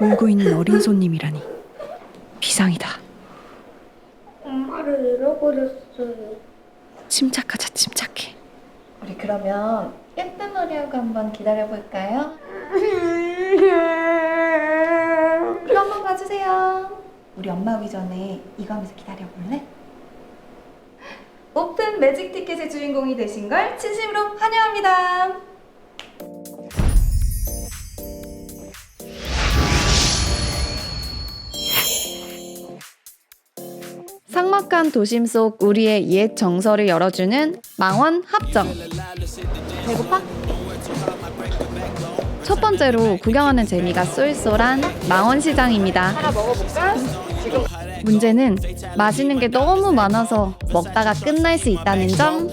울고 있는 어린 손님이라니 비상이다. 엄마를 잃어버렸어요. 침착하자 침착해. 우리 그러면 예쁜 머리하고 한번 기다려볼까요? 이거 한번 봐주세요. 우리 엄마 오기 전에 이거 하면서 기다려볼래? 오픈 매직 티켓의 주인공이 되신 걸 진심으로 환영합니다. 삭막한 도심 속 우리의 옛 정서를 열어주는 망원 합정. 배고파? 첫 번째로 구경하는 재미가 쏠쏠한 망원시장입니다. 하나 먹어볼까? 문제는 맛있는 게 너무 많아서 먹다가 끝날 수 있다는 점.